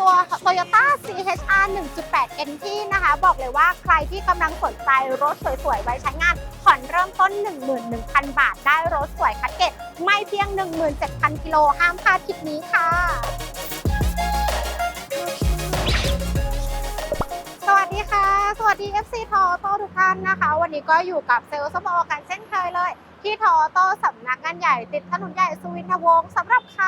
ตัว Toyota CHR 1.8 NT นะคะ บอกเลยว่าใครที่กำลังสนใจรถสวยๆ ไว้ใช้งาน ผ่อนเริ่มต้น 11,000 บาท ได้รถสวยคัดเกตไม่เพียง 17,000 กิโลห้ามพลาดคลิปนี้ค่ะสวัสดีค่ะ สวัสดี FC ทอโต้ทุกท่านนะคะ วันนี้ก็อยู่กับเซลล์สมอกันเช่นเคยเลย ที่ทอโต้สำนักงานใหญ่ติดถนนใหญ่สุวินทวงศ์สำหรับใคร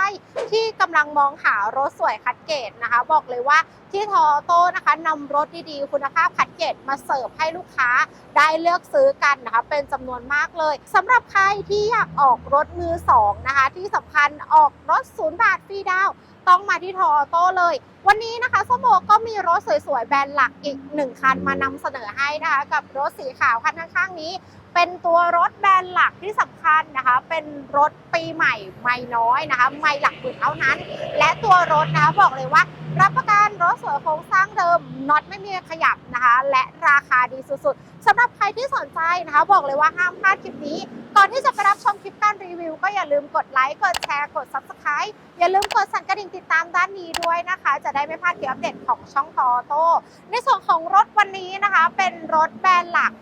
ที่กำลังมองหารถสวยคัดเกตนะคะ บอกเลยว่าที่ทอโต้นะคะนำรถดีๆ คุณภาพคัดเกตมาเสิร์ฟให้ลูกค้าได้เลือกซื้อกันนะคะเป็นจำนวนมากเลยสำหรับใครที่อยากออกรถมือสองนะคะ ที่สำคัญออกรถศูนย์บาทฟรีดาวต้องมาที่ทอโต้เลย วันนี้นะคะส้มโอก็มีรถสวยๆ แบรนด์หลักอีกหนึ่งคันมานำเสนอให้นะคะ กับรถสีขาวคันข้างๆนี้ เป็นตัวรถแบรนด์หลักที่สำคัญนะคะ เป็นรถปีใหม่ไม่น้อยนะคะ ไม่หลักหมื่นเท่านั้น และตัวรถนะคะบอกเลยว่า รับประกันรถสวยโครงสร้างเดิมน็อตไม่มีขยับนะคะ และราคาดีสุดๆสำหรับใครที่สนใจนะคะ บอกเลยว่าห้ามพลาดคลิปนี้ ก่อนที่จะไปรับชมคลิปการรีวิว ก็อย่าลืมกดไลค์กดแชร์กด Subscribe อย่าลืมกดสั่นกระดิ่งติดตามด้านนี้ด้วยนะคะ จะได้ไม่พลาดคลิปอัปเดตของช่องทอโต้ในส่วนของรถวันนี้นะคะ เป็นรถแบรนด์หลัก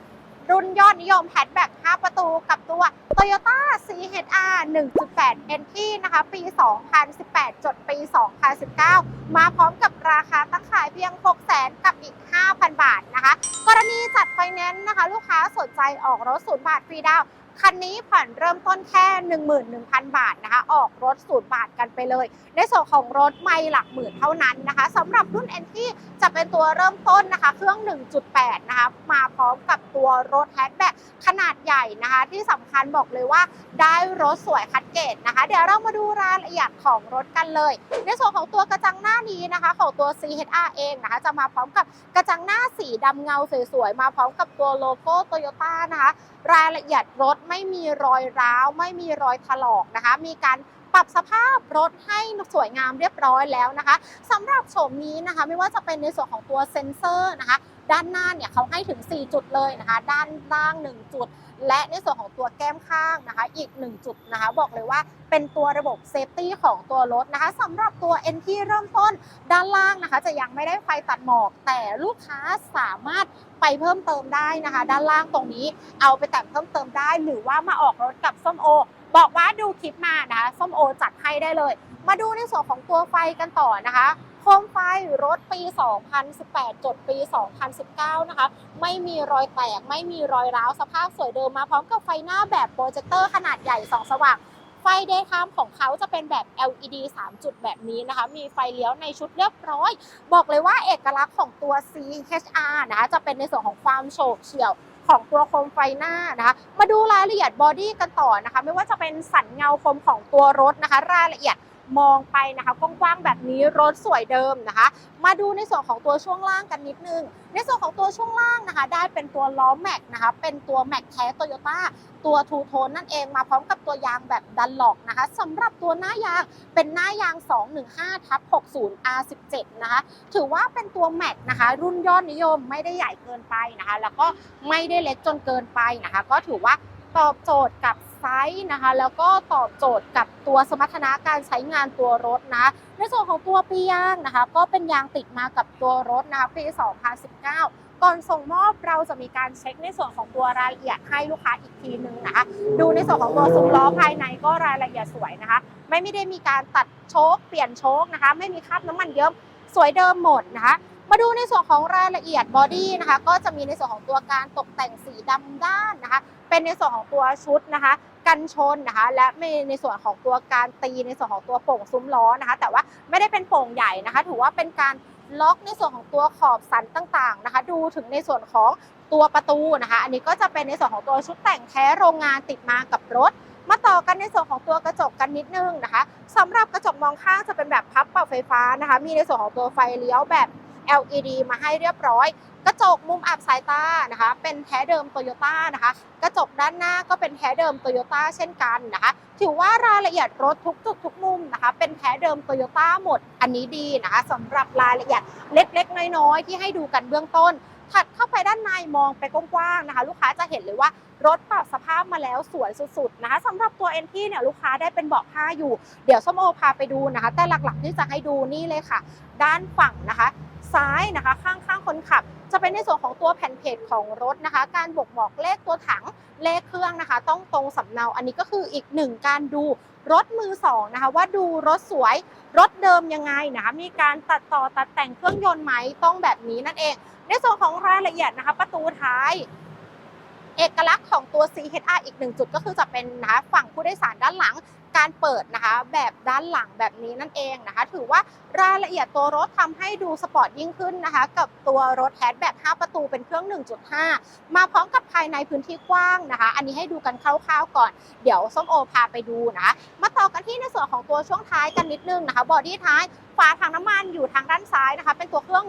รุ่นยอดนิยมแฮชแบ็ก5ประตูกับตัว Toyota CHR 1.8 NT นะคะ ปี 2018 จดปี 2019 มาพร้อมกับราคาตั้งขายเพียง 600,000กับอีก 5,000 บาทนะคะ กรณีจัดไฟแนนซ์นะคะ ลูกค้าสนใจออกรถศูนย์บาทฟรีดาว คันนี้ผ่อนเริ่มต้นแค่ 11,000 บาทนะคะออกรถสูตรบาทกันไปเลย ในส่วนของรถไม่หลักหมื่นเท่านั้นนะคะสำหรับรุ่น NT จะเป็นตัวเริ่มต้นนะคะ เครื่อง 1.8 นะคะมาพร้อมกับตัวรถแฮชแบ็ก ขนาดใหญ่นะคะ ที่สำคัญบอกเลยว่าได้รถสวยคัดเกตนะคะ เดี๋ยวเรามาดูรายละเอียดของรถกันเลย ในส่วนของตัวกระจังหน้านี้นะคะ ของตัว CHR เองนะคะ จะมาพร้อมกับกระจังหน้าสีดำเงาสวยๆมาพร้อมกับตัวโลโก้โตโยต้านะคะ รายละเอียดรถไม่มีรอยร้าว ไม่มีรอยถลอกนะคะ มีการ รับสภาพรถให้สวยงามเรียบร้อยแล้วนะคะสำหรับโฉมนี้นะคะ ไม่ว่าจะเป็นในส่วนของตัวเซ็นเซอร์นะคะด้านหน้าเนี่ยเขาให้ถึง 4 จุดเลยนะคะ ด้านล่าง 1 จุด และในส่วนของตัวแก้มข้างนะคะ อีก 1 จุดนะคะ บอกเลยว่าเป็นตัวระบบเซฟตี้ของตัวรถนะคะสำหรับตัว N ที่เริ่มต้นด้านล่างนะคะ จะยังไม่ได้ไฟตัดหมอก แต่ลูกค้าสามารถไปเพิ่มเติมได้นะคะ ด้านล่างตรงนี้เอาไปแต่งเพิ่มเติมได้ หรือว่ามาออกรถกับส้มโอ บอกว่าดูคลิปมานะคะส้มโอจัดให้ได้เลย มาดูในส่วนของตัวไฟกันต่อนะคะโคมไฟรถปี 2018 จดปี 2019 นะคะ ไม่มีรอยแตก ไม่มีรอยร้าว สภาพสวยเดิมมาพร้อมกับไฟหน้าแบบโปรเจคเตอร์ขนาดใหญ่สองสว่างไฟเดย์ไทม์ของเขาจะเป็นแบบ LED 3 จุดแบบนี้นะคะ มีไฟเลี้ยวในชุดเรียบร้อย บอกเลยว่าเอกลักษณ์ของตัว CHR นะคะจะเป็นในส่วนของความโฉบเฉี่ยว ของตัวโคมไฟหน้านะคะ มาดูรายละเอียดบอดี้กันต่อนะคะ ไม่ว่าจะเป็นสันเงาคมของตัวรถนะคะ รายละเอียด มองไปนะคะกว้างๆแบบนี้รถสวยเดิมนะคะ มาดูในส่วนของตัวช่วงล่างกันนิดนึง ในส่วนของตัวช่วงล่างนะคะ ได้เป็นตัวล้อแม็กนะคะเป็นตัวแม็กแท้โตโยต้าตัวทูโทนนั่นเองมาพร้อมกับตัวยางแบบดันหลอกนะคะสำหรับตัวหน้ายางเป็นหน้ายาง 215ทับ60 R17 นะคะถือว่าเป็นตัวแม็กนะคะ รุ่นยอดนิยมไม่ได้ใหญ่เกินไปนะคะ แล้วก็ไม่ได้เล็กจนเกินไปนะคะ ก็ถือว่าตอบโจทย์กับ ไซส์นะคะ แล้วก็ตอบโจทย์กับตัวสมรรถนะการใช้งานตัวรถนะ ในส่วนของตัวปียางนะคะ ก็เป็นยางติดมากับตัวรถนะคะปี 2019ก่อนส่งมอบเราจะมีการเช็คในส่วนของตัวรายละเอียดให้ลูกค้าอีกทีหนึ่งนะคะ ดูในส่วนของตัวซุ้มล้อภายในก็รายละเอียดสวยนะคะ ไม่ไม่ได้มีการตัดโชคเปลี่ยนโชคนะคะ ไม่มีคราบน้ำมันเยิ้มสวยเดิมหมดนะคะ มาดูในส่วนของรายละเอียดบอดี้นะคะ ก็จะมีในส่วนของตัวการตกแต่งสีดำด้านนะคะ เป็นในส่วนของตัวชุดนะคะ กันชนนะคะ และมีในส่วนของตัวการตีในส่วนของตัวโป่งซุ้มล้อนะคะ แต่ว่าไม่ได้เป็นโป่งใหญ่นะคะ ถือว่าเป็นการล็อกในส่วนของตัวขอบสันต่างๆนะคะ ดูถึงในส่วนของตัวประตูนะคะ อันนี้ก็จะเป็นในส่วนของตัวชุดแต่งแท้โรงงานติดมากับรถ มาต่อกันในส่วนของตัวกระจกกันนิดนึงนะคะสำหรับกระจกมองข้างจะเป็นแบบพับปรับไฟฟ้านะคะ มีในส่วนของตัวไฟเลี้ยวแบบ LED มาให้เรียบร้อย กระจกมุมอับสายตานะคะ เป็นแท้เดิมโตโยต้านะคะ กระจกด้านหน้าก็เป็นแท้เดิมโตโยต้าเช่นกันนะคะ ถือว่ารายละเอียดรถทุกจุดทุกมุมนะคะ เป็นแท้เดิมโตโยต้าหมด อันนี้ดีนะคะสำหรับรายละเอียดเล็กๆ น้อยๆ ที่ให้ดูกันเบื้องต้น ถัดเข้าไปด้านในมองไปกว้างๆนะคะ ลูกค้าจะเห็นเลยว่า รถปรับสภาพมาแล้วสวยสุดๆนะคะสำหรับตัว NT เนี่ยลูกค้าได้เป็นเบาะผ้าอยู่ เดี๋ยวส้มโอพาไปดูนะคะ แต่หลักๆที่จะให้ดูนี่เลยค่ะ ด้านฝั่งนะคะ ซ้ายนะคะข้างๆคนขับ จะเป็นในส่วนของตัวแผ่นเพจของรถนะคะ การบอกบอกเลขตัวถังเลขเครื่องนะคะ ต้องตรงสำเนาอันนี้ก็คืออีกหนึ่งการดูรถมือสองนะคะ ว่าดูรถสวยรถเดิมยังไงนะคะมีการตัดต่อตัดแต่งเครื่องยนต์ไหมต้องแบบนี้นั่นเอง ในส่วนของรายละเอียดนะคะ ประตูท้าย เอกลักษณ์ของตัว CHR อีกหนึ่งจุดก็คือจะเป็นนะคะฝั่งผู้โดยสารด้านหลังการเปิดนะคะแบบด้านหลังแบบนี้นั่นเองนะคะ ถือว่ารายละเอียดตัวรถทำให้ดูสปอร์ตยิ่งขึ้นนะคะ กับตัวรถแฮชแบ็ก5ประตูเป็นเครื่อง 1.5 มาพร้อมกับภายในพื้นที่กว้างนะคะ อันนี้ให้ดูกันคร่าวๆก่อน เดี๋ยวส้มโอพาไปดูนะคะมาต่อกันที่ในส่วนของตัวช่วงท้ายกันนิดนึงนะคะบอดี้ท้ายฝาถังน้ำมันอยู่ทางด้านซ้ายนะคะ เป็นตัวเครื่อง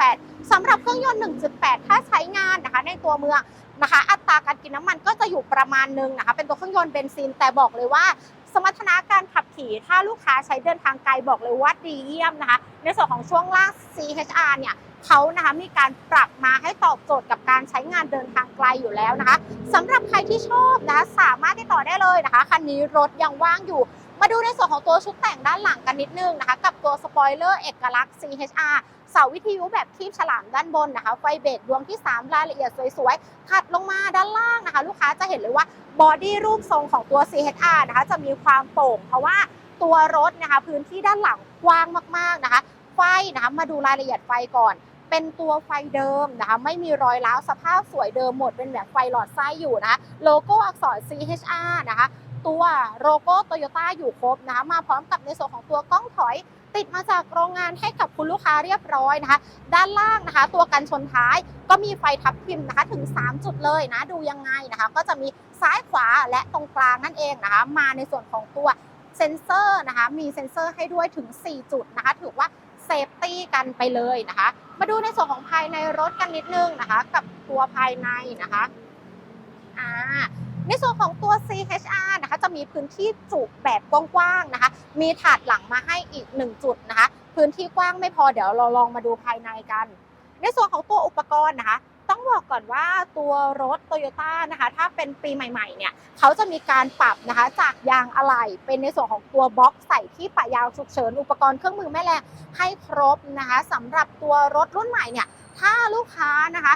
1.8สำหรับเครื่องยนต์ 1.8 ถ้าใช้งานนะคะ ในตัวเมือง นะคะ อัตราการกินน้ำมันก็จะอยู่ประมาณหนึงนะคะ เป็นตัวเครื่องยนต์เบนซิน แต่บอกเลยว่า สมรรถนะการขับขี่ ถ้าลูกค้าใช้เดินทางไกลบอกเลยว่าดีเยี่ยมนะคะ ในส่วนของช่วงล่าง CHR เนี่ยเขานะคะมีการปรับมาให้ตอบโจทย์กับการใช้งานเดินทางไกลอยู่แล้วนะคะสำหรับใครที่ชอบนะะสามารถติดต่อได้เลยนะคะคันนี้รถยังว่างอยู่มาดูในส่วนของตัวชุดแต่งด้านหลังกันนิดนึงนะคะ กับตัวสปอยเลอร์เอกลักษณ์ CHR เสาวิทยุแบบคีบฉลามด้านบนนะคะ ไฟเบรกดวงที่ 3 รายละเอียดสวยๆถัดลงมาด้านล่างนะคะ ลูกค้าจะเห็นเลยว่าบอดี้รูปทรงของตัว CHR นะคะ จะมีความโป่ง เพราะว่าตัวรถนะคะ พื้นที่ด้านหลังกว้างมากๆนะคะ ไฟนะคะมาดูรายละเอียดไฟก่อนเป็นตัวไฟเดิมนะคะไม่มีรอยร้าวสภาพสวยเดิมหมดเป็นแบบไฟหลอดไส้อยู่นะะโลโก้อักษร CHR นะคะ ตัวโลโก้โตโยต้าอยู่ครบนะคะมาพร้อมกับในส่วนของตัวกล้องถอยติดมาจากโรงงานให้กับคุณลูกค้าเรียบร้อยนะคะ ด้านล่างนะคะ ตัวกันชนท้ายก็มีไฟทับทิมนะคะถึง 3 จุดเลยนะ ดูยังไงนะคะ ก็จะมีซ้ายขวาและตรงกลางนั่นเองนะคะ มาในส่วนของตัวเซ็นเซอร์นะคะ มีเซ็นเซอร์ให้ด้วยถึง 4 จุดนะคะ ถือว่าเซฟตี้กันไปเลยนะคะ มาดูในส่วนของภายในรถกันนิดนึงนะคะ กับตัวภายในนะคะอ่า ในส่วนของตัว CHR นะคะจะมีพื้นที่จุแบบกว้างๆนะคะ มีถาดหลังมาให้อีก 1 จุดนะคะ พื้นที่กว้างไม่พอเดี๋ยวเราลองมาดูภายในกัน ในส่วนของตัวอุปกรณ์นะคะต้องบอกก่อนว่าตัวรถ Toyota นะคะ ถ้าเป็นปีใหม่ๆ เนี่ยเขาจะมีการปรับนะคะ จากยางอะไหล่เป็นในส่วนของตัวบล็อกใส่ที่ปะยางฉุกเฉิน อุปกรณ์เครื่องมือแม่แรงให้ครบนะคะสำหรับตัวรถรุ่นใหม่เนี่ย ถ้าลูกค้านะคะ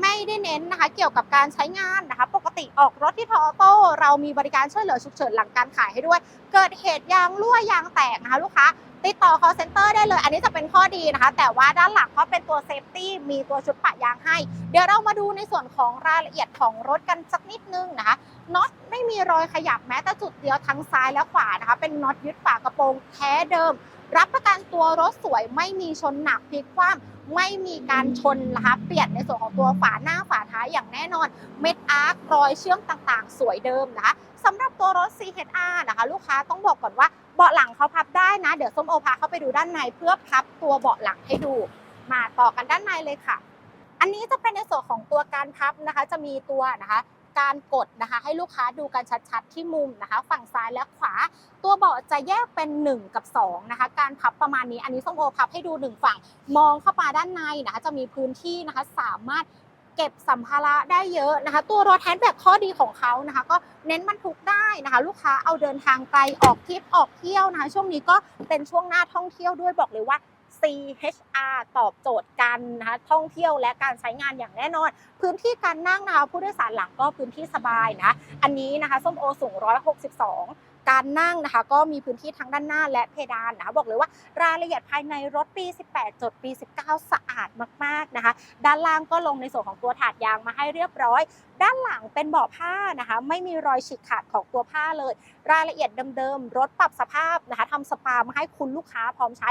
ไม่ได้เน้นนะคะ เกี่ยวกับการใช้งานนะคะ ปกติออกรถที่ทอโต้เรามีบริการช่วยเหลือฉุกเฉินหลังการขายให้ด้วย เกิดเหตุยางรั่วยางแตกนะคะลูกค้าติดต่อ call center ได้เลย อันนี้จะเป็นข้อดีนะคะ แต่ว่าด้านหลังเขาเป็นตัวเซฟตี้มีตัวชุดปะยางให้ เดี๋ยวเรามาดูในส่วนของรายละเอียดของรถกันสักนิดนึงนะคะน็อตไม่มีรอยขยับแม้แต่จุดเดียวทั้งซ้ายและขวานะคะ เป็นน็อตยึดฝากระโปรงแท้เดิม รับประกันตัวรถสวยไม่มีชนหนักพลิกคว่ำ ไม่มีการชนนะคะเปลี่ยนในส่วนของตัวฝาหน้าฝาท้ายอย่างแน่นอน เม็ดอาร์ครอยเชื่อมต่างๆ สวยเดิมนะคะสำหรับตัวรถ CHR นะคะลูกค้าต้องบอกก่อนว่าเบาะหลังเขาพับได้นะ เดี๋ยวส้มโอพาเข้าไปดูด้านในเพื่อพับตัวเบาะหลังให้ดู มาต่อกันด้านในเลยค่ะ อันนี้จะเป็นในส่วนของตัวการพับนะคะ จะมีตัวนะคะ การกดนะคะ ให้ลูกค้าดูกันชัดๆ ที่มุมนะคะ ฝั่งซ้ายและขวา ตัวเบาะจะแยกเป็น 1 กับ 2 นะคะ การพับประมาณนี้อันนี้ส้มโอพับให้ดู 1 ฝั่งมองเข้ามาด้านในนะคะ จะมีพื้นที่นะคะสามารถเก็บสัมภาระได้เยอะนะคะ ตัวรถแฮนด์แบกข้อดีของเขานะคะ ก็เน้นบรรทุกได้นะคะ ลูกค้าเอาเดินทางไกลออกทริปออกเที่ยวนะคะ ช่วงนี้ก็เป็นช่วงหน้าท่องเที่ยวด้วยบอกเลยว่า CHR ตอบโจทย์การนะคะท่องเที่ยวและการใช้งานอย่างแน่นอน พื้นที่การนั่งนะคะผู้โดยสารหลังก็พื้นที่สบายนะ อันนี้นะคะส้มโอสูง 162 การนั่งนะคะก็มีพื้นที่ทั้งด้านหน้าและเพดานนะคะบอกเลยว่ารายละเอียดภายในรถปี 18 จดปี 19 สะอาดมากๆนะคะ ด้านล่างก็ลงในส่วนของตัวถาดยางมาให้เรียบร้อย ด้านหลังเป็นเบาะผ้านะคะ ไม่มีรอยฉีกขาดของตัวผ้าเลย รายละเอียดเดิมๆรถปรับสภาพนะคะทำสปามาให้คุณลูกค้าพร้อมใช้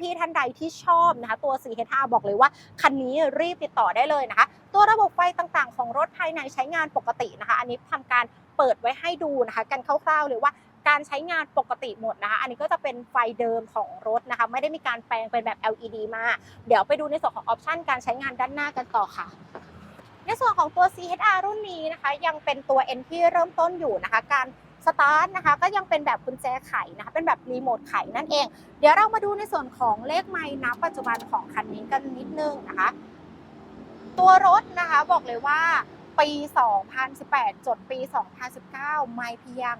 พี่ๆท่านใดที่ชอบนะคะ ตัว 4 h 5 บอกเลยว่าคันนี้รีบติดต่อได้เลยนะคะ ตัวระบบไฟต่างๆ ของรถภายในใช้งานปกตินะคะ อันนี้ทำการเปิดไว้ให้ดูนะคะ กันคร่าวๆเลยว่า การใช้งานปกติหมดนะคะ อันนี้ก็จะเป็นไฟเดิมของรถนะคะ ไม่ได้มีการแปลงเป็นแบบ LED มา เดี๋ยวไปดูในส่วนของออปชันการใช้งานด้านหน้ากันต่อค่ะในส่วนของตัว CHR รุ่นนี้นะคะ ยังเป็นตัว N ที่เริ่มต้นอยู่นะคะ การสตาร์ทนะคะก็ยังเป็นแบบกุญแจไขนะคะเป็นแบบรีโมทไขนั่นเอง เดี๋ยวเรามาดูในส่วนของเลขไม้ณปัจจุบันของคันนี้กันนิดนึงนะคะ ตัวรถนะคะบอกเลยว่า ปี 2018 จดปี 2019 ไม่เพียง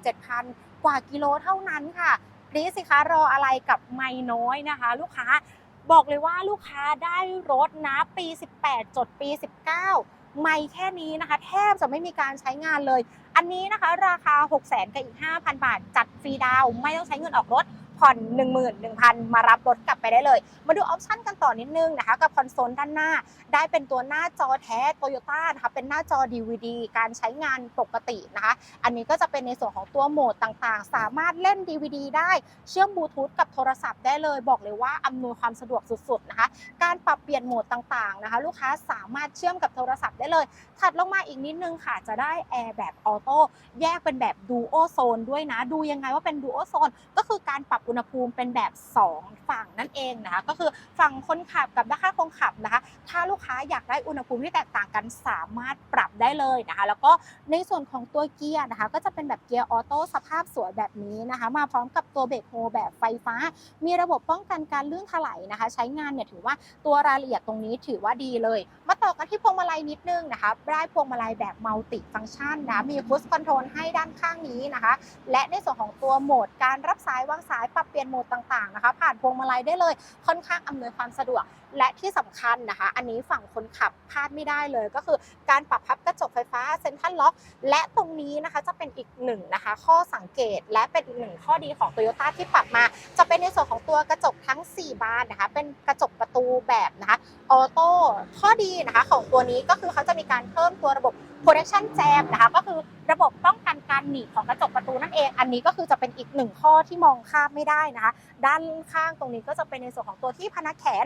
17,000 กว่ากิโลเท่านั้นค่ะนี่สิคะรออะไรกับไม่น้อยนะคะ ลูกค้าบอกเลยว่าลูกค้าได้รถนะปี 18 จดปี 19 ไม่แค่นี้นะคะ แทบจะไม่มีการใช้งานเลย อันนี้นะคะราคา 6 0 0 0 0กับอีก 5,000 บาท จัดฟรีดาวไม่ต้องใช้เงินออกรถ ผ่อน 11,000 มารับรถกลับไปได้เลย มาดูออปชั่นกันต่อนิดนึงนะคะ กับคอนโซลด้านหน้า ได้เป็นตัวหน้าจอแท้โตโยต้านะคะ เป็นหน้าจอ DVD การใช้งานปกตินะคะ อันนี้ก็จะเป็นในส่วนของตัวโหมดต่างๆ สามารถเล่น DVD ได้ เชื่อมบลูทูธกับโทรศัพท์ได้เลย บอกเลยว่าอำนวยความสะดวกสุดๆนะคะ การปรับเปลี่ยนโหมดต่างๆนะคะ ลูกค้าสามารถเชื่อมกับโทรศัพท์ได้เลย ถัดลงมาอีกนิดนึงค่ะ จะได้แอร์แบบออโต้ แยกเป็นแบบดูโอโซนด้วยนะ ดูยังไงว่าเป็นดูโอโซน ก็คือการปรับอุณหภูมิเป็นแบบ 2 ฝั่งนั่นเองนะคะ ก็คือฝั่งคนขับกับด้านข้างคนขับนะคะ ถ้าลูกค้าอยากได้อุณหภูมิที่แตกต่างกันสามารถปรับได้เลยนะคะ แล้วก็ในส่วนของตัวเกียร์นะคะ ก็จะเป็นแบบเกียร์ออโต้สภาพสวยแบบนี้นะคะ มาพร้อมกับตัวเบรกโฮแบบไฟฟ้า มีระบบป้องกันการลื่นถลายนะคะ ใช้งานเนี่ยถือว่าตัวรายละเอียดตรงนี้ถือว่าดีเลย มาต่อกันที่พวงมาลัยนิดนึงนะคะได้พวงมาลัยแบบมัลติฟังก์ชันนะมีพุชคอนโทรลให้ด้านข้างนี้นะคะ และในส่วนของตัวโหมดการรับสายวางสายปรับเปลี่ยนโหมดต่างๆนะคะ ผ่านพวงมาลัยได้เลยค่อนข้างอำนวยความสะดวก และที่สำคัญนะคะ อันนี้ฝั่งคนขับพลาดไม่ได้เลย ก็คือการปรับพับกระจกไฟฟ้าเซ็นทรัลล็อกและตรงนี้นะคะจะเป็นอีกหนึ่งนะคะ ข้อสังเกตและเป็นอีกหนึ่งข้อดีของ t o y ยต้ที่ปรับมา จะเป็นในส่วนของตัวกระจกทั้ง 4 บานนะคะ เป็นกระจกประตูแบบนะคะออโต้ข้อดีนะคะของตัวนี้ก็คือเขาจะมีการเพิ่มตัวระบบ protection jam นะคะก็คือระบบป้องกันการหนีบของกระจกประตูนั่นเอง อันนี้ก็คือจะเป็นอีกหนึ่งข้อที่มองข้ามไม่ได้นะคะ ด้านข้างตรงนี้ก็จะเป็นในส่วนของตัวที่พนักแขน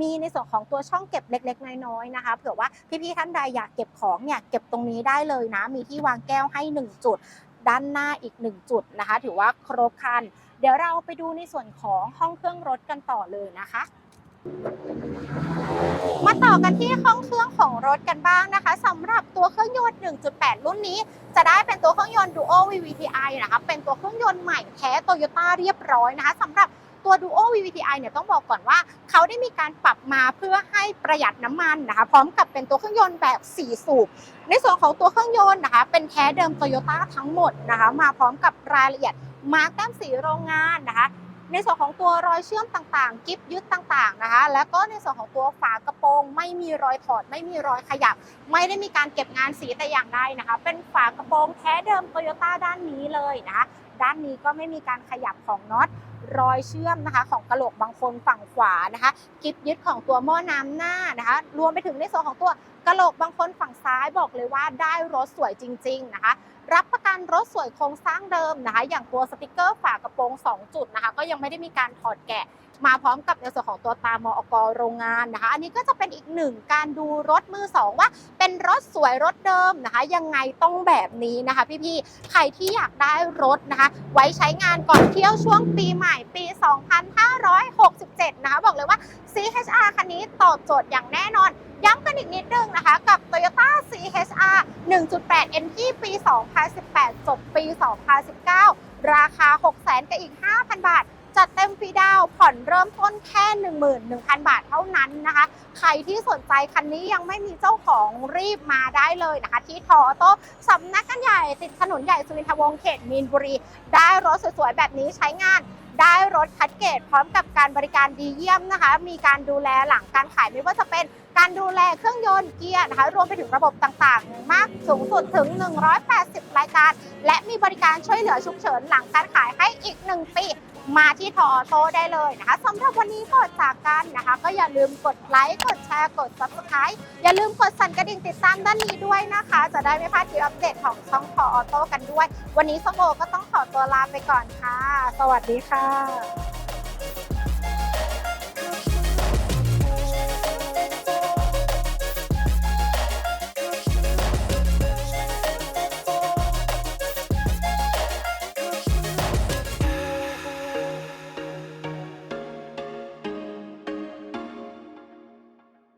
มีในส่วนของตัวช่องเก็บเล็ก ๆ น้อยๆนะคะเผื่อว่าพี่ๆท่านใดอยากเก็บของเนี่ยเก็บตรงนี้ได้เลยนะ มีที่วางแก้วให้ 1 จุด ด้านหน้าอีก 1 จุดนะคะ ถือว่าครบครัน เดี๋ยวเราไปดูในส่วนของห้องเครื่องรถกันต่อเลยนะคะ มาต่อกันที่ห้องเครื่องของรถกันบ้างนะคะสำหรับตัวเครื่องยนต์ 1.8 รุ่นนี้ จะได้เป็นตัวเครื่องยนต์ Duo VVTi นะคะเป็นตัวเครื่องยนต์ใหม่แท้โตโยต้าเรียบร้อยนะคะสำหรับตัว Duo VVTi เนี่ยต้องบอกก่อนว่า เขาได้มีการปรับมาเพื่อให้ประหยัดน้ำมันนะคะพร้อมกับเป็นตัวเครื่องยนต์แบบ 4 สูบ ในส่วนของตัวเครื่องยนต์นะคะเป็นแท้เดิมโตโยต้าทั้งหมดนะคะมาพร้อมกับรายละเอียดมาร์กแต้มสีโรงงานนะคะ ในส่วนของตัวรอยเชื่อมต่างๆ กิฟยึดต่างๆนะคะ แล้วก็ในส่วนของตัวฝากระโปรง ไม่มีรอยถอด ไม่มีรอยขยับ ไม่ได้มีการเก็บงานสีแต่อย่างใดนะคะ เป็นฝากระโปรงแท้เดิมโตโยต้าด้านนี้เลยนะคะ ด้านนี้ก็ไม่มีการขยับของน็อตรอยเชื่อมนะคะ ของกระโหลกบางคนฝั่งขวานะคะกิฟยึดของตัวหม้อน้ำหน้านะคะ รวมไปถึงในส่วนของตัวกระโหลกบางคนฝั่งซ้ายบอกเลยว่าได้รถสวยจริง ๆนะคะ รับประกันรถสวยโครงสร้างเดิมนะคะ อย่างตัวสติกเกอร์ฝากระโปรง 2 จุดนะคะ ก็ยังไม่ได้มีการถอดแกะ มาพร้อมกับในส่วนของตัวตามอกโรงงานนะคะ อันนี้ก็จะเป็นอีกหนึ่งการดูรถมือสองว่าเป็นรถสวยรถเดิมนะคะ ยังไงต้องแบบนี้นะคะ พี่ๆ ใครที่อยากได้รถนะคะ ไว้ใช้งานก่อนเที่ยวช่วงปีใหม่ปี 2567 นะคะ บอกเลยว่า CHR คันนี้ตอบโจทย์อย่างแน่นอน ย้ำกันอีกนิดนึงนะคะ กับ Toyota CHR 1.8 NT ปี 2018 จบปี 2019 ราคา 600,000กับอีก 5,000 บาท จัดเต็มฟรีดาวผ่อนเริ่มต้นแค่ 11,000 บาทเท่านั้นนะคะ ใครที่สนใจคันนี้ยังไม่มีเจ้าของรีบมาได้เลยนะคะ ที่ทออโต้สำนักกันใหญ่ติดถนนใหญ่สุวินทวงศ์เขตมีนบุรี ได้รถสวยๆ แบบนี้ใช้งาน ได้รถคัดเกรดพร้อมกับการบริการดีเยี่ยมนะคะ มีการดูแลหลังการขายไม่ว่าจะเป็นการดูแลเครื่องยนต์เกียร์นะคะ รวมไปถึงระบบต่างๆ มากสูงสุดถึง 180 รายการ และมีบริการช่วยเหลือฉุกเฉินหลังการขายให้อีก 1 ปี มาที่ทออโต้ได้เลยนะคะสำหรับวันนี้ก่อนจากกันนะคะ ก็อย่าลืมกดไลค์กดแชร์กด subscribe อย่าลืมกดสั่นกระดิ่งติดตามด้านนี้ด้วยนะคะ จะได้ไม่พลาดคลิปอัปเดตของช่องทออโต้กันด้วย วันนี้ส้มโอก็ต้องขอตัวลาไปก่อนค่ะ สวัสดีค่ะ